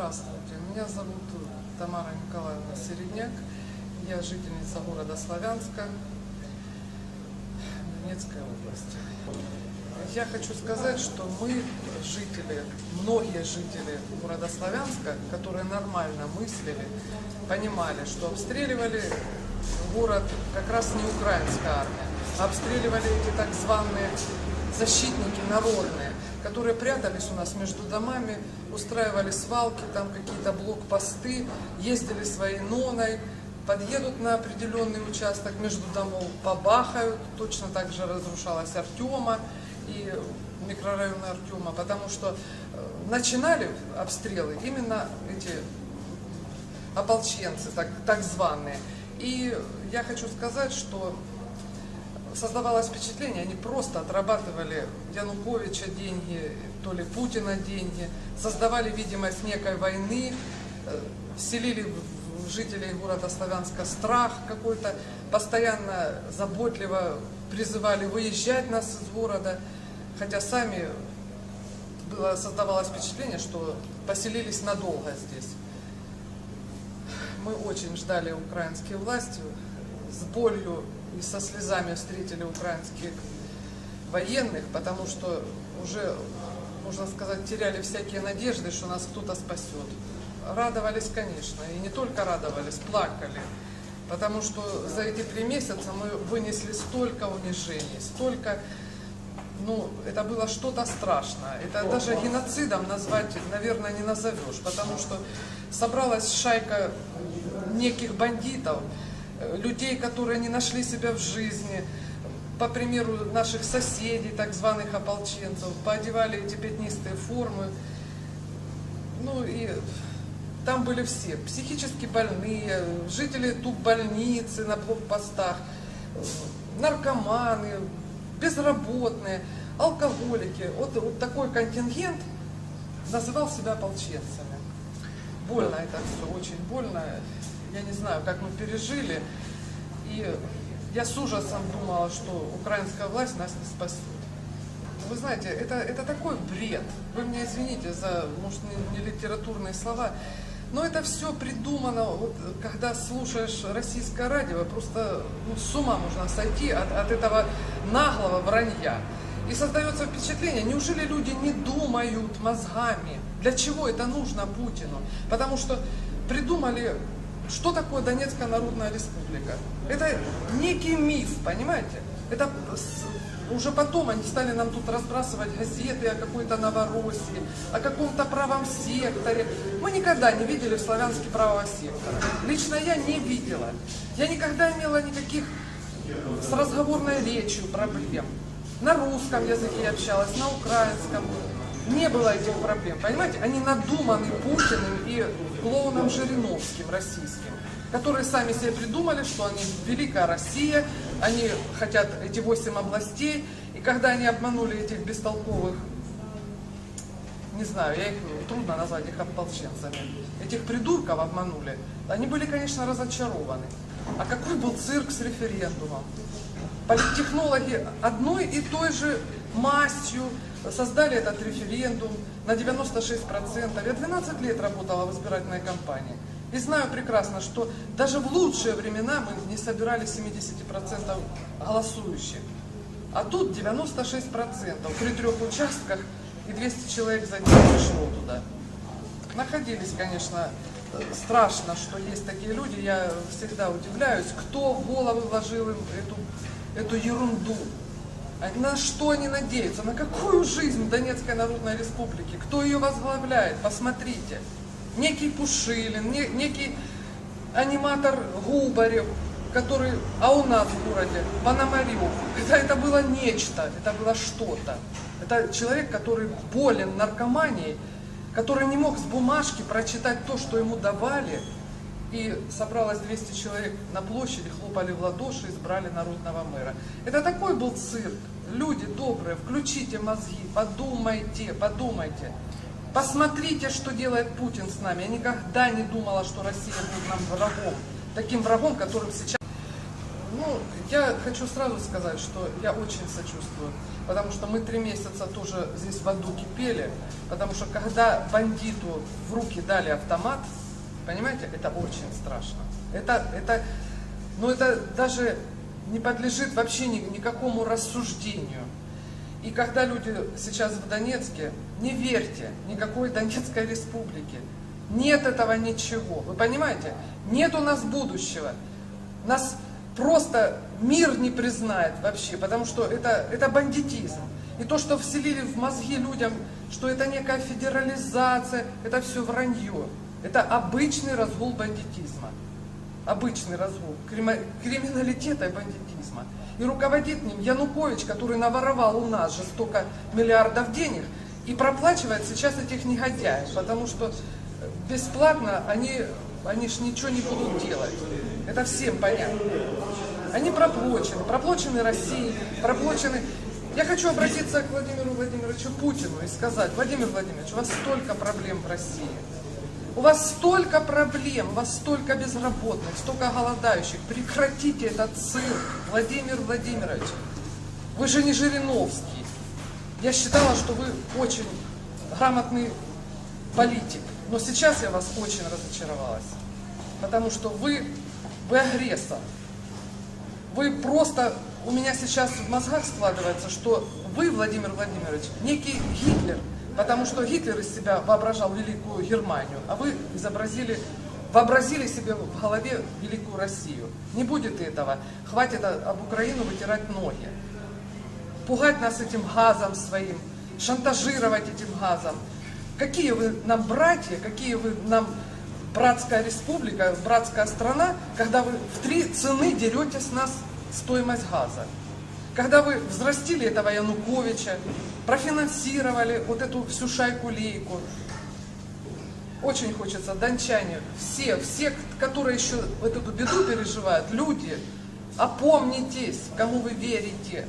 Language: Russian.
Здравствуйте, меня зовут Тамара Николаевна Середняк. Я жительница города Славянска, Донецкой области. Я хочу сказать, что мы, жители, многие жители города Славянска, которые нормально мыслили, понимали, что обстреливали город как раз не украинская армия, обстреливали эти так званые защитники народные, которые прятались у нас между домами, устраивали свалки, там какие-то блокпосты, ездили своей ноной, подъедут на определенный участок между домов, побахают, точно так же разрушалась Артема и микрорайон Артема, потому что э, начинали обстрелы именно эти ополченцы, так, так званые. И я хочу сказать, что создавалось впечатление, они просто отрабатывали Януковича деньги, то ли Путина деньги, создавали видимость некой войны, э, селили в жителей города Славянска страх какой-то, постоянно заботливо призывали выезжать нас из города, хотя сами было, создавалось впечатление, что поселились надолго здесь. Мы очень ждали украинские власти, с болью и со слезами встретили украинских военных, потому что уже, можно сказать, теряли всякие надежды, что нас кто-то спасет. Радовались, конечно, и не только радовались, плакали. Потому что за эти три месяца мы вынесли столько унижений, столько, ну, это было что-то страшное. Это даже геноцидом назвать, наверное, не назовешь, потому что собралась шайка неких бандитов, людей, которые не нашли себя в жизни, по примеру наших соседей, так званых ополченцев, поодевали эти пятнистые формы. Ну и там были все, психически больные, жители тут больницы на блокпостах, наркоманы, безработные, алкоголики. Вот, вот такой контингент называл себя ополченцами. Больно это все, очень больно. Я не знаю, как мы пережили. И я с ужасом думала, что украинская власть нас не спасет. Вы знаете, это, это такой бред. Вы меня извините за, может, не, не литературные слова. Но это все придумано, вот, когда слушаешь российское радио, просто ну, с ума можно сойти от, от этого наглого вранья. И создается впечатление, неужели люди не думают мозгами? Для чего это нужно Путину? Потому что придумали, что такое Донецкая Народная Республика. Это некий миф, понимаете? Это уже потом они стали нам тут разбрасывать газеты о какой-то Новороссии, о каком-то правом секторе. Мы никогда не видели в Славянске правого сектора. Лично я не видела. Я никогда имела никаких с разговорной речью проблем. На русском языке общалась, на украинском. Не было этих проблем, понимаете? Они надуманы Путиным и клоуном Жириновским российским которые сами себе придумали, что они великая Россия, они хотят эти восемь областей, и когда они обманули этих бестолковых, не знаю, я их, трудно назвать их ополченцами, этих придурков обманули, они были, конечно, разочарованы. А какой был цирк с референдумом? Политтехнологи одной и той же мастью создали этот референдум на 96%. Я 12 лет работала в избирательной кампании. И знаю прекрасно, что даже в лучшие времена мы не собирали 70% голосующих. А тут 96% при трех участках и 200 человек за день пришло туда. Находились, конечно, страшно, что есть такие люди. Я всегда удивляюсь, кто в головы вложил им эту, эту ерунду. А на что они надеются? На какую жизнь Донецкой Народной Республики? Кто ее возглавляет? Посмотрите некий Пушилин, не, некий аниматор Губарев, который, а у нас в городе, Пономарев. Это, это было нечто, это было что-то. Это человек, который болен наркоманией, который не мог с бумажки прочитать то, что ему давали, и собралось 200 человек на площади, хлопали в ладоши, избрали народного мэра. Это такой был цирк. Люди добрые, включите мозги, подумайте, подумайте. Посмотрите, что делает Путин с нами. Я никогда не думала, что Россия будет нам врагом. Таким врагом, которым сейчас... Ну, я хочу сразу сказать, что я очень сочувствую, потому что мы три месяца тоже здесь в аду кипели, потому что когда бандиту в руки дали автомат, понимаете, это очень страшно. Это, это, ну это даже не подлежит вообще ни- никакому рассуждению. И когда люди сейчас в Донецке, не верьте никакой Донецкой республики. Нет этого ничего. Вы понимаете? Нет у нас будущего. Нас просто мир не признает вообще, потому что это, это бандитизм. И то, что вселили в мозги людям, что это некая федерализация, это все вранье. Это обычный разгул бандитизма. Обычный разгул криминалитета и бандитизма. И руководит ним Янукович, который наворовал у нас жестоко миллиардов денег и проплачивает сейчас этих негодяев, потому что бесплатно они, они ж ничего не будут делать. Это всем понятно. Они проплачены, проплачены Россией, проплачены... Я хочу обратиться к Владимиру Владимировичу Путину и сказать, Владимир Владимирович, у вас столько проблем в России. У вас столько проблем, у вас столько безработных, столько голодающих. Прекратите этот цирк, Владимир Владимирович. Вы же не Жириновский. Я считала, что вы очень грамотный политик. Но сейчас я вас очень разочаровалась. Потому что вы, вы агрессор. Вы просто, у меня сейчас в мозгах складывается, что вы, Владимир Владимирович, некий Гитлер, потому что Гитлер из себя воображал великую Германию, а вы изобразили, вообразили себе в голове великую Россию. Не будет этого. Хватит об Украину вытирать ноги. Пугать нас этим газом своим, шантажировать этим газом. Какие вы нам братья, какие вы нам братская республика, братская страна, когда вы в три цены дерете с нас стоимость газа. Когда вы взрастили этого Януковича, профинансировали вот эту всю шайку-лейку. Очень хочется, дончане, все, все, которые еще вот эту беду переживают, люди, опомнитесь, кому вы верите.